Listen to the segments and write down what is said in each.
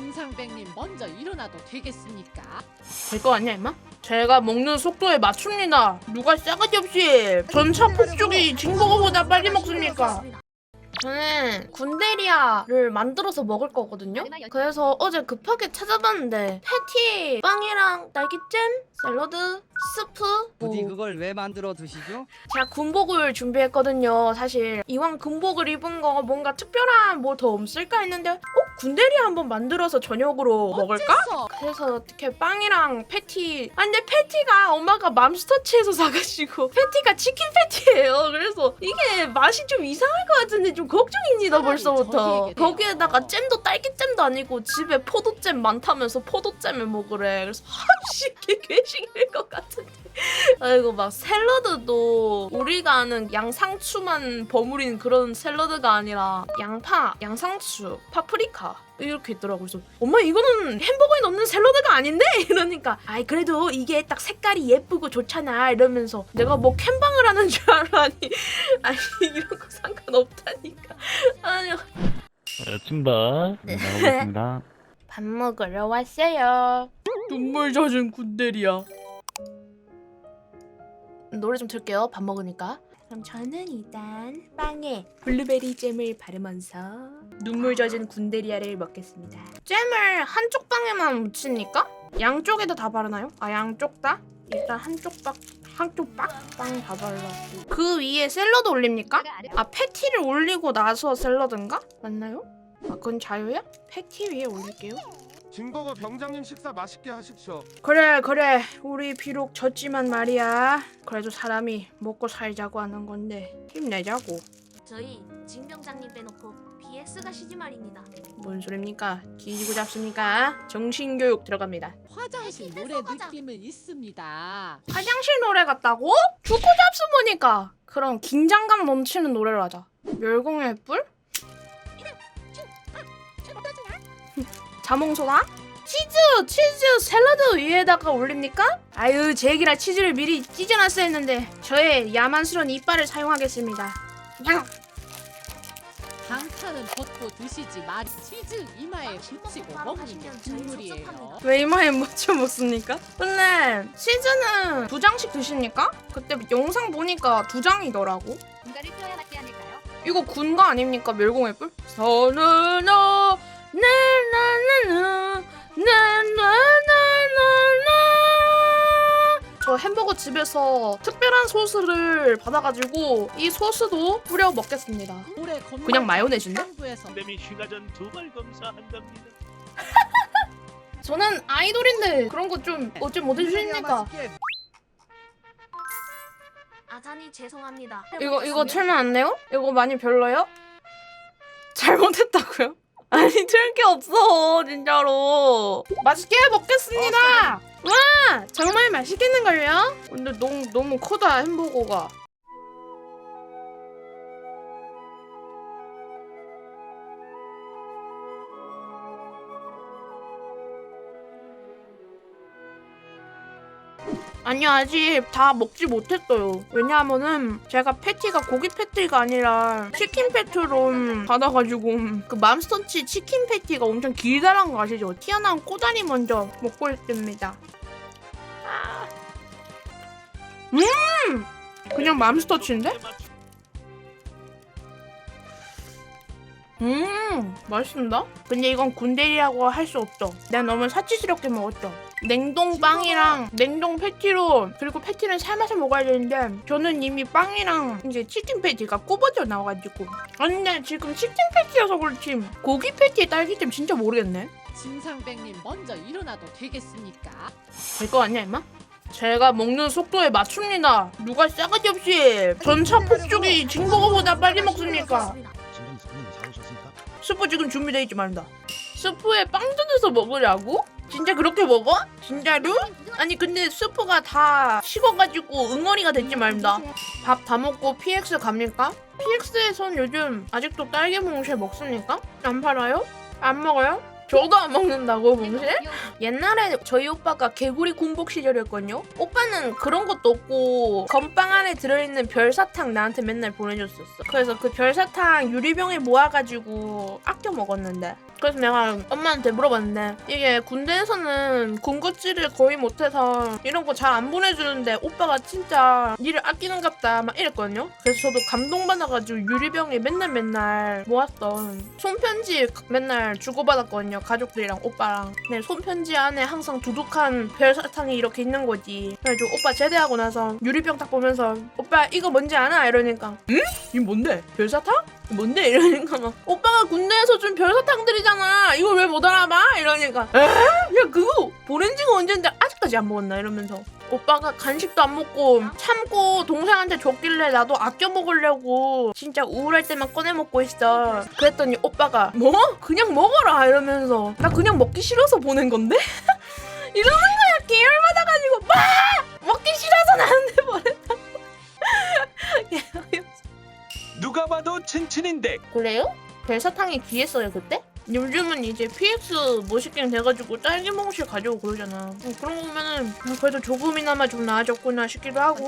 진상백님 먼저 일어나도 되겠습니까? 될 거 아니야 임마? 제가 먹는 속도에 맞춥니다 누가 싸가지 없이 전차 폭죽이 징버거보다 빨리 먹습니까? 저는 군데리아를 만들어서 먹을 거거든요. 그래서 어제 급하게 찾아봤는데 패티, 빵이랑 딸기잼, 샐러드, 스프. 부디 뭐 그걸 왜 만들어 두시죠? 제가 군복을 준비했거든요. 사실 이왕 군복을 입은 거 뭔가 특별한 뭐 더 없을까 했는데 어 군데리아 한번 만들어서 저녁으로 먹을까? 어째서? 그래서 어떻게 빵이랑 패티 아 근데 패티가 엄마가 맘스터치에서 사가지고 패티가 치킨 패티예요 그래서 이게 맛이 좀 이상할 것 같은데 좀 걱정입니다 차라리 벌써부터. 거기에다가 잼도 딸기잼도 아니고 집에 포도잼 많다면서 포도잼을 먹으래 그래서 아씨 이게 괴식일 것 같은데 아이고 막 샐러드도 우리가 아는 양상추만 버무린 그런 샐러드가 아니라 양파, 양상추, 파프리카 이렇게 있더라고. 그래서 엄마 이거는 햄버거에 넣는 샐러드가 아닌데? 이러니까 아이 그래도 이게 딱 색깔이 예쁘고 좋잖아. 이러면서 내가 뭐 캠방을 하는 줄 알아니 아니 이런 거 상관없다니까. 아니 네, 나오겠습니다. 밥 먹으러 왔어요. 눈물 젖은 군대리야. 노래 좀 틀게요 밥 먹으니까 그럼 저는 일단 빵에 블루베리 잼을 바르면서 눈물 젖은 군데리아를 먹겠습니다 잼을 한쪽 빵에만 묻힙니까? 양쪽에도 다 바르나요? 아 양쪽 다? 일단 한쪽 박 한쪽 빡빵 다 발랐고 그 위에 샐러드 올립니까? 아 패티를 올리고 나서 샐러드인가? 맞나요? 아 그건 자유야? 패티 위에 올릴게요 진버거 병장님 식사 맛있게 하십시오. 그래 그래 우리 비록 졌지만 말이야 그래도 사람이 먹고 살자고 하는 건데 힘내자고 저희 진병장님 빼놓고 BX 가시지 말입니다. 뭔 소립니까 뒤지고 잡습니까 정신교육 들어갑니다 화장실 패티 노래. 느낌은 있습니다. 화장실 노래 같다고? 죽고 잡수보니까 그럼 긴장감 넘치는 노래를 하자 멸공의 뿔? 자몽소다? 치즈! 치즈 샐러드 위에다가 올립니까? 아유 제 얘기라 치즈를 미리 찢어놨어야 했는데 저의 야만스러운 이빨을 사용하겠습니다 냥! 방탄은 벗고 드시지 말이 치즈 이마에 붙이고 먹는 게 국물이에요. 왜 이마에 묻혀 먹습니까? 근데 치즈는 두 장씩 드십니까? 그때 영상 보니까 두 장이더라고 군가를 펴야 맞지 않을까요? 이거 군거 아닙니까 멸공의 뿔? 서는어 저 햄버거 집에서 특별한 소스를 받아가지고 이 소스도 뿌려 먹겠습니다 그냥 마요네즈인데? 정부에서 pandem이 휴가 전 두 발 검사한답니다. 저는 아이돌인데 그런 거 좀 어찌 못 해주십니까? 아자니 죄송합니다. 이거 이거 틀면 안 돼요? 이거 많이 별로요? 잘못했다고요? 아니 틀 게 없어 진짜로. 맛있게 먹겠습니다. 와 정말 맛있겠는걸요? 근데 너무 너무 크다 햄버거가 아니 아직 다 먹지 못했어요. 왜냐하면은 제가 패티가 고기 패티가 아니라 치킨 패티로 받아가지고 그 맘스터치 치킨 패티가 엄청 길다란 거 아시죠? 튀어나온 꼬다리 먼저 먹고 있습니다. 아. 음! 그냥 맘스터치인데? 음 맛있습니다. 근데 이건 군대리라고 할 수 없죠. 내가 너무 사치스럽게 먹었죠. 냉동 빵이랑 냉동 패티로 그리고 패티는 삶아서 먹어야 되는데 저는 이미 빵이랑 이제 치킨 패티가 굽어져 나와가지고 아 근데 지금 치킨 패티여서 그렇지 고기 패티에 딸기잼 진짜 모르겠네. 진상백님 먼저 일어나도 되겠습니까? 될 거 아니야 임마? 제가 먹는 속도에 맞춥니다. 누가 싸가지 없이 전차 폭죽이 징버거보다 빨리 먹습니까? 스프 지금 준비되어 있지 말입니다. 스프에 빵 뜯어서 먹으라고? 진짜 그렇게 먹어? 진짜로? 아니 근데 스프가 다 식어가지고 응어리가 됐지 말입니다. 밥 다 먹고 PX 갑니까? PX에선 요즘 아직도 딸기 몽쉘 먹습니까? 안 팔아요? 안 먹어요? 저도 안 먹는다고 몽쉘? 옛날에 저희 오빠가 개구리 군복 시절이었거든요. 오빠는 그런 것도 없고 건빵 안에 들어있는 별사탕 나한테 맨날 보내줬었어. 그래서 그 별사탕 유리병에 모아가지고 아껴 먹었는데 그래서 내가 엄마한테 물어봤는데 이게 군대에서는 군것질을 거의 못해서 이런 거 잘 안 보내주는데 오빠가 진짜 니를 아끼는갑다 막 이랬거든요. 그래서 저도 감동받아가지고 유리병에 맨날 맨날 모았던 손편지 맨날 주고받았거든요. 가족들이랑 오빠랑. 네, 손편지 안에 항상 두둑한 별사탕이 이렇게 있는 거지. 그래가지고 오빠 제대하고 나서 유리병 딱 보면서 오빠 이거 뭔지 아나? 이러니까 응? 이 뭔데? 별사탕? 뭔데? 이러니까 막 오빠가 군대에서 준 별사탕들이잖아 이걸 왜 못 알아봐? 이러니까 에? 야 그거 보낸 지가 언젠데 아직까지 안 먹었나? 이러면서 오빠가 간식도 안 먹고 참고 동생한테 줬길래 나도 아껴 먹으려고 진짜 우울할 때만 꺼내 먹고 있어 그랬더니 오빠가 뭐? 그냥 먹어라 이러면서 나 그냥 먹기 싫어서 보낸 건데? 이러는 거야 계열 받아가지고 막 먹기 싫어서 나한테 보냈 친친인데 그래요? 별사탕이 귀했어요 그때? 요즘은 이제 PX 멋있게 돼가지고 딸기 몽실 가져오고 그러잖아 어, 그런 거 보면은 아, 그래도 조금이나마 좀 나아졌구나 싶기도 하고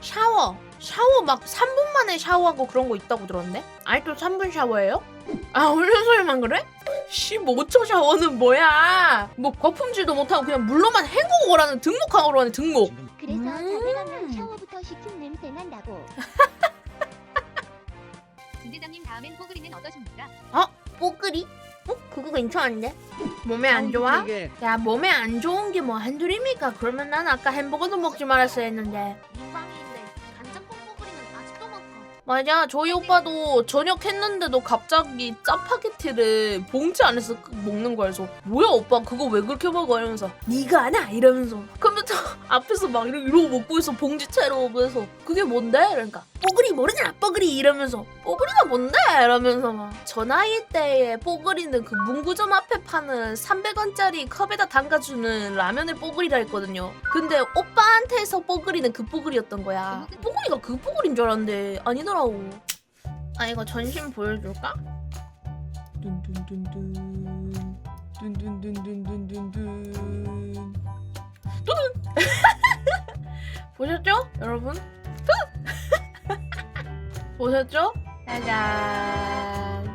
샤워 샤워 막 3분 만에 샤워하고 그런 거 있다고 들었는데? 아직도 3분 샤워예요? 아 훈련소에만 그래? 15초 샤워는 뭐야 뭐 거품질도 못하고 그냥 물로만 헹구고 오라는 등목하고 오라는 등목 진동 그래서 음. 자주 가면 샤워부터 시킨 냄새 난다고. 김대장님 다음엔 뽀글이는 어떠십니까? 뽀글이? 어? 그거 괜찮은데? 몸에 안 좋아? 야 몸에 안 좋은 게 뭐 한둘입니까? 그러면 난 아까 햄버거도 먹지 말았어야 했는데 민방위인데 간짬뽕 뽀글이는 아직도 많다. 맞아 저희 오빠도 저녁 했는데도 갑자기 짜파게티를 봉지 안에서 끄- 먹는 거야 그래서 뭐야 오빠 그거 왜 그렇게 먹어? 이러면서 네가 아나? 이러면서 컴퓨터 앞에서 막 이러- 이러고 먹고 있어. 봉지채로 그래서. 그게 뭔데? 그러니까 뽀글이 모르잖아 뽀글이 이러면서. 뽀글이가 뭔데? 이러면서 막. 저 나이 때에 뽀글이는 그 문구점 앞에 파는 300원짜리 컵에다 담가주는 라면을 뽀글이라 했거든요. 근데 오빠한테서 뽀글이는 그 뽀글이었던 거야. 뽀글이가 그 뽀글인 줄 알았는데 아니더라고. 아 이거 전신 보여줄까? 둔둔둔둔. 둔둔둔둔둔둔둔 뚜둔 보셨죠 여러분? 보셨죠? 짜잔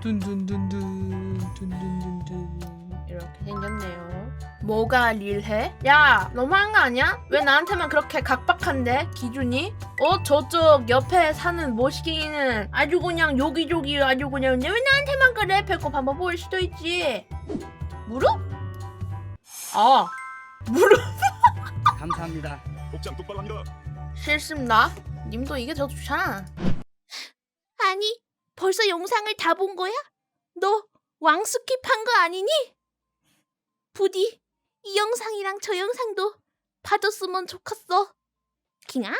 둔둔둔둔 둔둔둔둔 이렇게 생겼네요 뭐가 릴해? 야 너무한 거 아니야? 왜 나한테만 그렇게 각박한데 기준이? 어 저쪽 옆에 사는 모시기는 아주 그냥 요기조기 아주 그냥 왜 나한테만 그래? 배꼽 한번 보일 수도 있지 무릎? 아 무릎 감사합니다. 복장 똑바로 합니다. 싫습니다 님도 이게 더 좋잖아 아니, 벌써 영상을 다 본 거야? 너 왕스킵한 거 아니니? 부디 이 영상이랑 저 영상도 봐줬으면 좋겠어. 킹아.